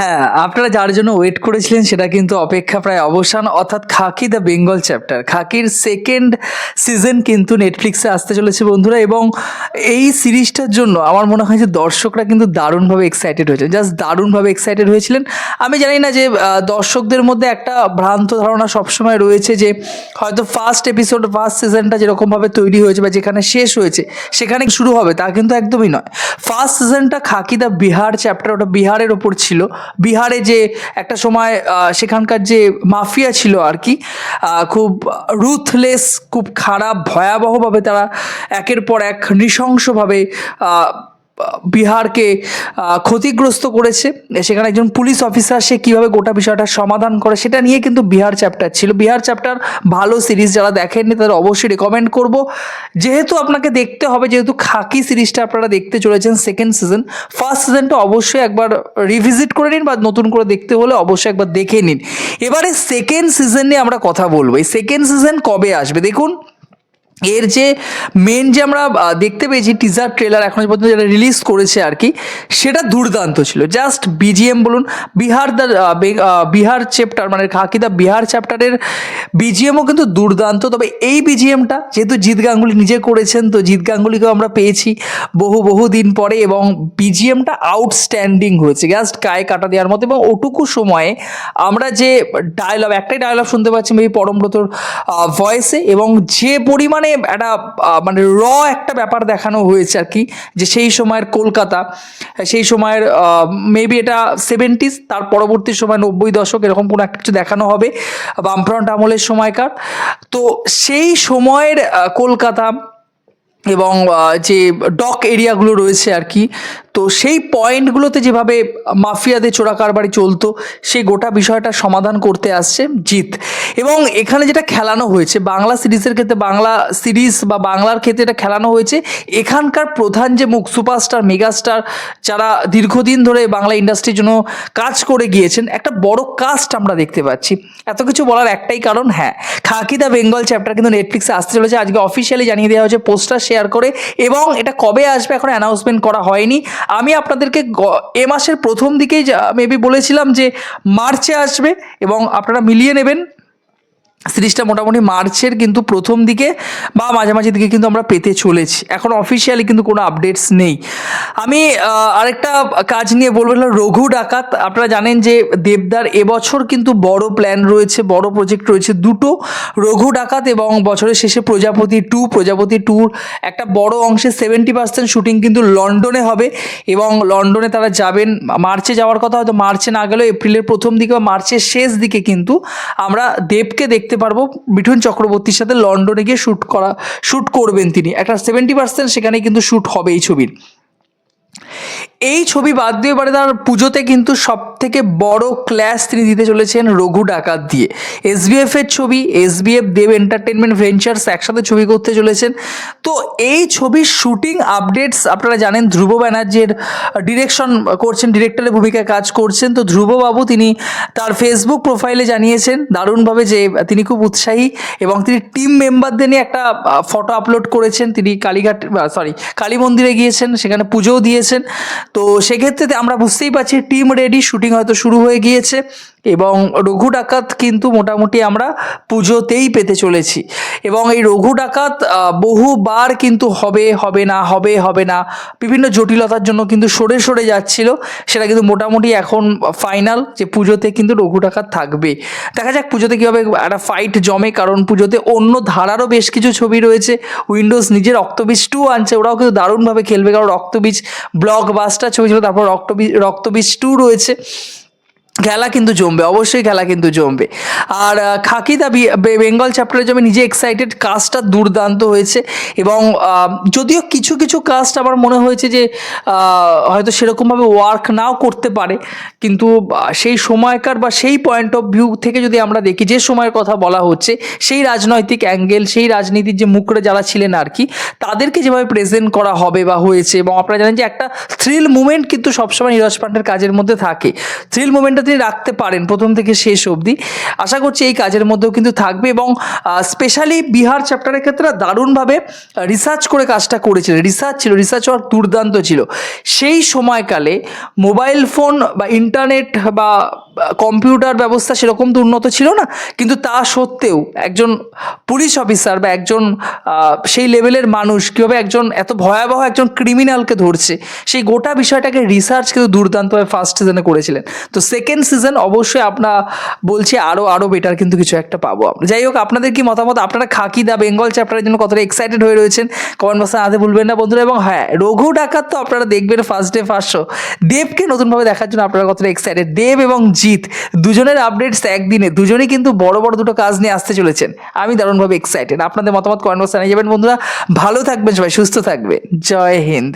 হ্যাঁ আপনারা যার জন্য ওয়েট করেছিলেন সেটা কিন্তু অপেক্ষা প্রায় অবসান। অর্থাৎ খাকি দ্য বেঙ্গল চ্যাপ্টার খাকির সেকেন্ড সিজন কিন্তু নেটফ্লিক্সে আসতে চলেছে বন্ধুরা এবং এই সিরিজটার জন্য আমার মনে হয় যে দর্শকরা কিন্তু দারুণভাবে এক্সাইটেড হয়েছে। জাস্ট দারুণভাবে এক্সাইটেড হয়েছিলেন। আমি জানি না যে দর্শকদের মধ্যে একটা ভ্রান্ত ধারণা সবসময় রয়েছে যে, হয়তো ফার্স্ট এপিসোড ফার্স্ট সিজনটা যেরকমভাবে তৈরি হয়েছে বা যেখানে শেষ হয়েছে, সেখানে শুরু হবে তা কিন্তু একদমই নয়। ফার্স্ট সিজনটা খাকি দ্য বিহার চ্যাপ্টার ওটা বিহারের ওপর ছিল। বিহারে যে একটা সময় সেখানকার যে মাফিয়া ছিল আর কি খুব রুথলেস খুব খারাপ, ভয়াবহভাবে তারা একের পর এক নৃশংসভাবে বিহারকে ক্ষতিগ্রস্ত করেছে। সেখানে একজন পুলিশ অফিসার সে কীভাবে গোটা বিষয়টা সমাধান করে সেটা নিয়ে কিন্তু বিহার চ্যাপ্টার ছিল। বিহার চ্যাপ্টার ভালো সিরিজ যারা দেখেননি তাদের অবশ্যই রেকমেন্ড করব। যেহেতু আপনাকে দেখতে হবে, যেহেতু খাকি সিরিজটা আপনারা দেখতে চলেছেন সেকেন্ড সিজন ফার্স্ট সিজনটা অবশ্যই একবার রিভিজিট করে নিন বা নতুন করে দেখতে হলে অবশ্যই একবার দেখে নিন। এবারে সেকেন্ড সিজন নিয়ে আমরা কথা বলব। এই সেকেন্ড সিজন কবে আসবে? দেখুন এর যে মেন যে আমরা দেখতে পেয়েছি টিজার ট্রেলার এখন পর্যন্ত যেটা রিলিজ করেছে আর কি, সেটা দুর্দান্ত ছিল। জাস্ট বিজিএম বলুন, বিহার দ্য বিহার চ্যাপ্টার মানে খাকি দ্য বিহার চ্যাপ্টারের বিজিএমও কিন্তু দুর্দান্ত, তবে এই বিজিএমটা যেহেতু জিৎ গাঙ্গুলি নিজে করেছেন, তো জিৎ গাঙ্গুলিকেও আমরা পেয়েছি বহু বহু দিন পরে এবং বিজিএমটা আউটস্ট্যান্ডিং হয়েছে। জাস্ট গায়ে কাটা দেওয়ার মতো এবং ওটুকু সময়ে আমরা যে ডায়লগ একটাই ডায়লগ শুনতে পাচ্ছি এই পরমব্রতর ভয়েসে এবং যে পরিমাণে একটা মানে র একটা ব্যাপার দেখানো হয়েছে আর কি, যে সেই সময়ের কলকাতা, সেই সময়ের মেবি এটা সেভেন্টিস তার পরবর্তী সময় নব্বই দশক, এরকম কোনো একটা কিছু দেখানো হবে, বামফ্রন্ট আমলের সময়কার। তো সেই সময়ের কলকাতা এবং যে ডক এরিয়াগুলো রয়েছে আর কি, তো সেই পয়েন্টগুলোতে যেভাবে মাফিয়াদের চোরাকারবারি চলতো, সেই গোটা বিষয়টা সমাধান করতে আসছে জিত। এবং এখানে যেটা খেলানো হয়েছে, বাংলা সিরিজের ক্ষেত্রে, বাংলা সিরিজ বা বাংলার ক্ষেত্রে এটা খেলানো হয়েছে, এখানকার প্রধান যে মুখ সুপারস্টার, মেগাস্টার, যারা দীর্ঘদিন ধরে বাংলা ইন্ডাস্ট্রির জন্য কাজ করে গিয়েছেন, একটা বড় কাস্ট আমরা দেখতে পাচ্ছি। এত কিছু বলার একটাই কারণ হ্যাঁ খাকি দ্য বেঙ্গল চ্যাপ্টার কিন্তু নেটফ্লিক্সে আসতে চলেছে। আজকে অফিসিয়ালি জানিয়ে দেওয়া হয়েছে পোস্টার শেয়ার করে এবং এটা কবে আসবে এখন অ্যানাউন্সমেন্ট করা হয়নি। আমি আপনাদেরকে এ মাসের প্রথম দিকেই মেবি বলেছিলাম যে মার্চে আসবে এবং আপনারা মিলিয়ে নেবেন। সিরিজটা মোটামুটি মার্চের কিন্তু প্রথম দিকে বা মাঝামাঝি দিকে কিন্তু আমরা পেতে চলেছি। এখন অফিসিয়ালি কিন্তু কোনো আপডেটস নেই। আমি আরেকটা কাজ নিয়ে বলব রঘু ডাকাত। আপনারা জানেন যে দেবদার এবছর কিন্তু বড় প্ল্যান রয়েছে, বড় প্রজেক্ট রয়েছে দুটো। রঘু ডাকাত এবং বছরের শেষে প্রজাপতি টু। প্রজাপতি টুর একটা বড় অংশে সেভেন্টি পার্সেন্ট শুটিং কিন্তু লন্ডনে হবে এবং লন্ডনে তারা যাবেন। মার্চে যাওয়ার কথা হয়তো মার্চে না গেলেও এপ্রিলের প্রথম দিকে বা মার্চের শেষ দিকে কিন্তু আমরা দেবকে দেখতে পারব মিঠুন চক্রবর্তীর সাথে লন্ডনে গিয়ে শ্যুট করা শ্যুট করবেন তিনি। একটা সেভেন্টি পার্সেন্ট সেখানে কিন্তু শ্যুট হবে এই ছবির। এই ছবি বাদ দিয়ে এবারে তার পুজোতে কিন্তু সব থেকে বড় ক্ল্যাশ তিনি দিতে চলেছেন রঘু ডাকাত দিয়ে। এসবিএফ এর ছবি এসবিএফ দেব এন্টারটেনমেন্ট ভেঞ্চার্স একসাথে ছবি করতে চলেছেন। তো এই ছবির শুটিং আপডেটস আপনারা জানেন, ধ্রুব ব্যানার্জির ডিরেকশন করছেন ডিরেক্টরের ভূমিকায় কাজ করছেন। তো ধ্রুববাবু তিনি তার ফেসবুক প্রোফাইলে জানিয়েছেন, দারুণভাবে যে তিনি খুব উৎসাহী এবং তিনি টিম মেম্বারদের নিয়ে একটা ফটো আপলোড করেছেন। তিনি কালীঘাট সরি কালী মন্দিরে গিয়েছেন, সেখানে পুজোও দিয়েছেন। তো সেক্ষেত্রে আমরা বুঝতেই পারছি টিম রেডি শুটিং হয়তো শুরু হয়ে গিয়েছে। এবং রঘু ডাকাত কিন্তু মোটামুটি আমরা পুজোতেই পেতে চলেছি। এবং এই রঘু ডাকাত বহুবার কিন্তু হবে হবে না, হবে হবে না, বিভিন্ন জটিলতার জন্য কিন্তু সরে সরে যাচ্ছিল। সেটা কিন্তু মোটামুটি এখন ফাইনাল যে পুজোতে কিন্তু রঘু ডাকাত থাকবে। দেখা যাক পুজোতে কীভাবে একটা ফাইট জমে, কারণ পুজোতে অন্য ধারারও বেশ কিছু ছবি রয়েছে। উইন্ডোজ নিজের রক্তবীজ টু আনছে, ওরাও কিন্তু দারুণভাবে খেলবে, কারণ রক্তবীজ ব্লক বাস্টার ছবি ছিল, তারপর রক্তবীজ রক্তবীজ টু রয়েছে। খেলা কিন্তু জমবে, অবশ্যই খেলা কিন্তু জমবে। আর খাকি দা বেঙ্গল চ্যাপ্টারের জন্য নিজে এক্সাইটেড কাজটা দুর্দান্ত হয়েছে এবং যদিও কিছু কিছু কাস্ট আমার মনে হয়েছে যে হয়তো সেরকমভাবে ওয়ার্ক নাও করতে পারে, কিন্তু সেই সময়কার বা সেই পয়েন্ট অফ ভিউ থেকে যদি আমরা দেখি, যে সময়ের কথা বলা হচ্ছে, সেই রাজনৈতিক অ্যাঙ্গেল সেই রাজনীতির যে মুখরে যারা ছিলেন আর কি, তাদেরকে যেভাবে প্রেজেন্ট করা হবে বা হয়েছে এবং আপনারা জানেন যে একটা থ্রিল মুভমেন্ট কিন্তু সবসময় নীরজ পান্ডের কাজের মধ্যে থাকে। থ্রিল মুভমেন্টটা তিনি রাখতে পারেন, প্রথম থেকে শেষ অবধি। আশা করছি এই কাজের মধ্যেও কিন্তু থাকবে এবং স্পেশালি বিহার চ্যাপ্টারের ক্ষেত্রে দারুণভাবে রিসার্চ করে কাজটা করেছিল রিসার্চ ছিল রিসার্চ হওয়ার দুর্দান্ত ছিল। সেই সময়কালে মোবাইল ফোন বা ইন্টারনেট বা কম্পিউটার ব্যবস্থা সেরকম তো উন্নত ছিল না, কিন্তু তা সত্ত্বেও একজন পুলিশ অফিসার বা একজন সেই লেভেলের মানুষ কীভাবে একজন এত ভয়াবহ একজন ক্রিমিনালকে ধরছে, সেই গোটা বিষয়টাকে রিসার্চ কিন্তু দুর্দান্তভাবে ফার্স্ট সিজনে করেছিলেন। তো সেকেন্ড সিজন অবশ্যই আপনার বলছি আরও আরও বেটার কিন্তু কিছু একটা পাবো যাই হোক, আপনাদের কি মতামত? আপনারা খাকি দা বেঙ্গল চ্যাপ্টারের জন্য কতটা এক্সাইটেড হয়ে রয়েছেন? কমেন্ট বক্সে আনতে ভুলবেন না বন্ধুরা। এবং হ্যাঁ রঘু ডাকাত তো আপনারা দেখবেন ফার্স্ট ডে ফার্স্ট শো দেবকে নতুনভাবে দেখার জন্য আপনারা কতটা এক্সাইটেড দেব এবং জিৎ। দুজনের আপডেটস একদিনে, দুজনেই কিন্তু বড় বড় দুটো কাজ নিয়ে আসতে চলেছেন। আমি দারুণভাবে এক্সাইটেড আপনাদের মতামত কমেন্ট বক্সে জানিয়ে যাবেন বন্ধুরা। ভালো থাকবেন সবাই, সুস্থ থাকবে জয় হিন্দ।